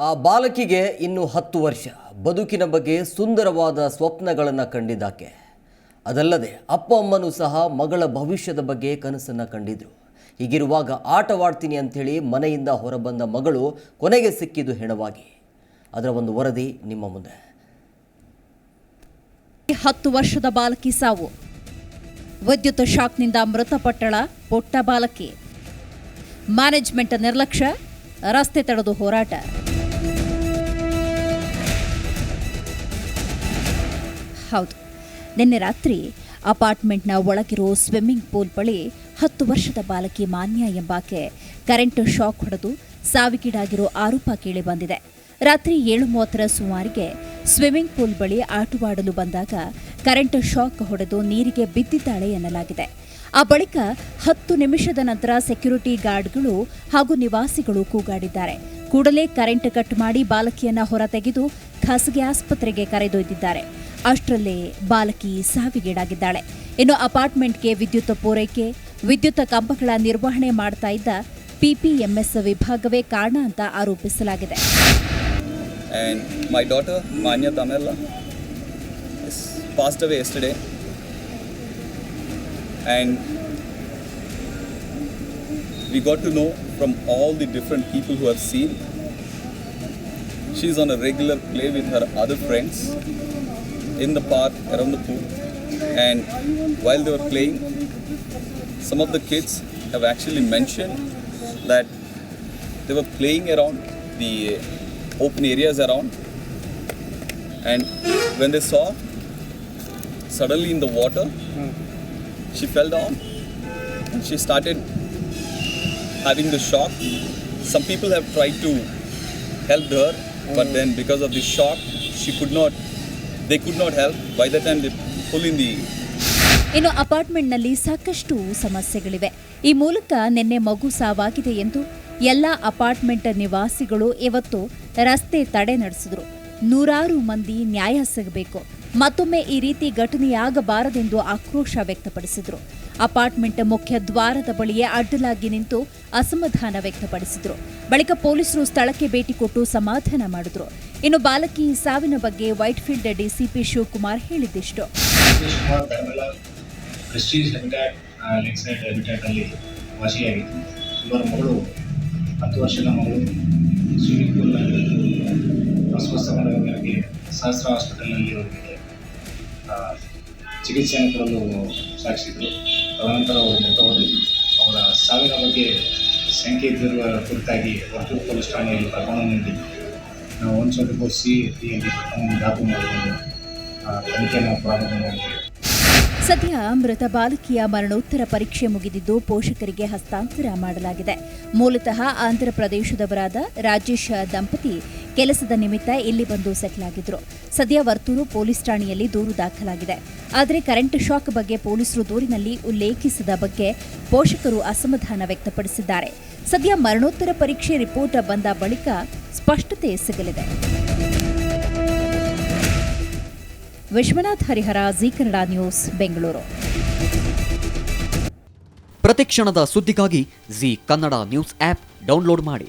ಆ ಬಾಲಕಿಗೆ ಇನ್ನು ಹತ್ತು ವರ್ಷ. ಬದುಕಿನ ಬಗ್ಗೆ ಸುಂದರವಾದ ಸ್ವಪ್ನಗಳನ್ನು ಕಂಡಿದ್ದಾಕೆ. ಅದಲ್ಲದೆ ಅಪ್ಪ ಅಮ್ಮನೂ ಸಹ ಮಗಳ ಭವಿಷ್ಯದ ಬಗ್ಗೆ ಕನಸನ್ನು ಕಂಡಿದ್ರು. ಹೀಗಿರುವಾಗ ಆಟವಾಡ್ತೀನಿ ಅಂಥೇಳಿ ಮನೆಯಿಂದ ಹೊರಬಂದ ಮಗಳು ಕೊನೆಗೆ ಸಿಕ್ಕಿದ್ದು ಹೆಣವಾಗಿ. ಅದರ ಒಂದು ವರದಿ ನಿಮ್ಮ ಮುಂದೆ. ಹತ್ತು ವರ್ಷದ ಬಾಲಕಿ ಸಾವು. ವಿದ್ಯುತ್ ಶಾಕ್ನಿಂದ ಮೃತಪಟ್ಟಳ ಪುಟ್ಟ ಬಾಲಕಿ. ಮ್ಯಾನೇಜ್ಮೆಂಟ್ ನಿರ್ಲಕ್ಷ್ಯ, ರಸ್ತೆ ತಡೆದು ಹೋರಾಟ. ಹೌದು. ನಿನ್ನೆ ರಾತ್ರಿ ಅಪಾರ್ಟ್ಮೆಂಟ್ನ ಒಳಗಿರೋ ಸ್ವಿಮ್ಮಿಂಗ್ ಪೂಲ್ ಬಳಿ ಹತ್ತು ವರ್ಷದ ಬಾಲಕಿ ಮಾನ್ಯ ಎಂಬಾಕೆ ಕರೆಂಟ್ ಶಾಕ್ ಹೊಡೆದು ಸಾವಿಗೀಡಾಗಿರೋ ಆರೋಪ ಕೇಳಿ ಬಂದಿದೆ. ರಾತ್ರಿ ಏಳು ಮೂವತ್ತರ ಸುಮಾರಿಗೆ ಸ್ವಿಮ್ಮಿಂಗ್ ಪೂಲ್ ಬಳಿ ಆಟವಾಡಲು ಬಂದಾಗ ಕರೆಂಟ್ ಶಾಕ್ ಹೊಡೆದು ನೀರಿಗೆ ಬಿದ್ದಿದ್ದಾಳೆ ಎನ್ನಲಾಗಿದೆ. ಆ ಬಳಿಕ ಹತ್ತು ನಿಮಿಷದ ನಂತರ ಸೆಕ್ಯೂರಿಟಿ ಗಾರ್ಡ್ಗಳು ಹಾಗೂ ನಿವಾಸಿಗಳು ಕೂಗಾಡಿದ್ದಾರೆ. ಕೂಡಲೇ ಕರೆಂಟ್ ಕಟ್ ಮಾಡಿ ಬಾಲಕಿಯನ್ನ ಹೊರತೆಗೆದು ಖಾಸಗಿ ಆಸ್ಪತ್ರೆಗೆ ಕರೆದೊಯ್ದಿದ್ದಾರೆ. ಅಷ್ಟರಲ್ಲೇ ಬಾಲಕಿ ಸಾವಿಗೀಡಾಗಿದ್ದಾಳೆ ಇನ್ನು ಅಪಾರ್ಟ್ಮೆಂಟ್ಗೆ ವಿದ್ಯುತ್ ಪೂರೈಕೆ ವಿದ್ಯುತ್ ಕಂಬಗಳ ನಿರ್ವಹಣೆ ಮಾಡ್ತಾ ಇದ್ದ ಪಿಪಿಎಂಎಸ್ ವಿಭಾಗವೇ ಕಾರಣ ಅಂತ ಆರೋಪಿಸಲಾಗಿದೆ we got to know from all the different people who have seen she's on a regular play with her other friends in the park around the pool. And while they were playing some of the kids have actually mentioned that they were playing around the open areas around. And when they saw suddenly in the water she fell down and she started having the shock. Some people have tried to help her but then because of the shock she could not they could not help. By the time they pull in the ಇನ್ನು ಅಪಾರ್ಟ್ಮೆಂಟ್ನಲ್ಲಿ ಸಾಕಷ್ಟು ಸಮಸ್ಯೆಗಳಿವೆ. ಈ ಮೂಲಕ ನಿನ್ನೆ ಮಗು ಸಾವಾಗಿದೆ ಎಂದು ಎಲ್ಲ ಅಪಾರ್ಟ್ಮೆಂಟ್ ನಿವಾಸಿಗಳು ಇವತ್ತು ರಸ್ತೆ ತಡೆ ನಡೆಸಿದ್ರು. ನೂರಾರು ಮಂದಿ ನ್ಯಾಯ ಸಿಗಬೇಕು. ಮತ್ತೊಮ್ಮೆ ಈ ರೀತಿ ಘಟನೆಯಾಗಬಾರದೆಂದು ಆಕ್ರೋಶ ವ್ಯಕ್ತಪಡಿಸಿದ್ರು. ಅಪಾರ್ಟ್ಮೆಂಟ್ ಮುಖ್ಯ ದ್ವಾರದ ಬಳಿಯೇ ಅಡ್ಡಲಾಗಿ ನಿಂತು ಅಸಮಾಧಾನ ವ್ಯಕ್ತಪಡಿಸಿದ್ರು. ಬಳಿಕ ಪೊಲೀಸರು ಸ್ಥಳಕ್ಕೆ ಭೇಟಿ ಕೊಟ್ಟು ಸಮಾಧಾನ ಮಾಡಿದ್ರು. ಇನ್ನು ಬಾಲಕಿ ಸಾವಿನ ಬಗ್ಗೆ ವೈಟ್ಫೀಲ್ಡ್ ಡಿಸಿಪಿ ಶಿವಕುಮಾರ್ ಹೇಳಿದ್ದಿಷ್ಟು. ಮಗಳು ಹತ್ತು ವರ್ಷದ ಮಗಳು ಸ್ವಿಮ್ಮಿಂಗ್ ಪೂಲ್ನಲ್ಲಿ ಅಸ್ವಸ್ಥ ಮೇರೆಗೆ ಸಹಸ್ರ ಹಾಸ್ಪಿಟಲ್ನಲ್ಲಿ ಆ, ಚಿಕಿತ್ಸೆಯನ್ನು ಕೊಡಲು ಸಾಗಿಸಿದರು ತದನಂತರ ಅವರು ಮೃತ ಅವರ ಸಾವಿನ ಬಗ್ಗೆ ಸಂಖ್ಯೆ ಇದ್ದಿರುವ ಕುರಿತಾಗಿ ವರ್ತೂರು ಪೊಲೀಸ್ ಠಾಣೆಯಲ್ಲಿ ಪ್ರಕರಣ ನೀಡಿ ನಾವು ಒಂದು ಸೆವೆಂಟಿ ಫೋರ್ ಸಿ ಯಲ್ಲಿ ಪ್ರಕರಣ ದಾಖಲು ಮಾಡಿಕೊಂಡು ತನಿಖೆಯನ್ನು ಪ್ರಾರಂಭ ಮಾಡಿದ್ದೇವೆ ಸದ್ಯ ಮೃತ ಬಾಲಕಿಯ ಮರಣೋತ್ತರ ಪರೀಕ್ಷೆ ಮುಗಿದಿದ್ದು ಪೋಷಕರಿಗೆ ಹಸ್ತಾಂತರ ಮಾಡಲಾಗಿದೆ. ಮೂಲತಃ ಆಂಧ್ರಪ್ರದೇಶದವರಾದ ರಾಜೇಶ್ ದಂಪತಿ ಕೆಲಸದ ನಿಮಿತ್ತ ಇಲ್ಲಿ ಬಂದು ಸೆಟ್ಲ್ ಆಗಿದ್ರು. ಸದ್ಯ ವರ್ತೂರು ಪೊಲೀಸ್ ಠಾಣೆಯಲ್ಲಿ ದೂರು ದಾಖಲಾಗಿದೆ. ಆದರೆ ಕರೆಂಟ್ ಶಾಕ್ ಬಗ್ಗೆ ಪೊಲೀಸರು ದೂರಿನಲ್ಲಿ ಉಲ್ಲೇಖಿಸಿದ ಬಗ್ಗೆ ಪೋಷಕರು ಅಸಮಾಧಾನ ವ್ಯಕ್ತಪಡಿಸಿದ್ದಾರೆ. ಸದ್ಯ ಮರಣೋತ್ತರ ಪರೀಕ್ಷೆ ರಿಪೋರ್ಟ್ ಬಂದ ಬಳಿಕ ಸ್ಪಷ್ಟತೆ ಸಿಗಲಿದೆ. Vishwanath Harihara, G Kannada news, Bengaluru. ಪ್ರತಿಕ್ಷಣದ ಸುದ್ದಿಗಾಗಿ Zee Kannada news app download ಮಾಡಿ.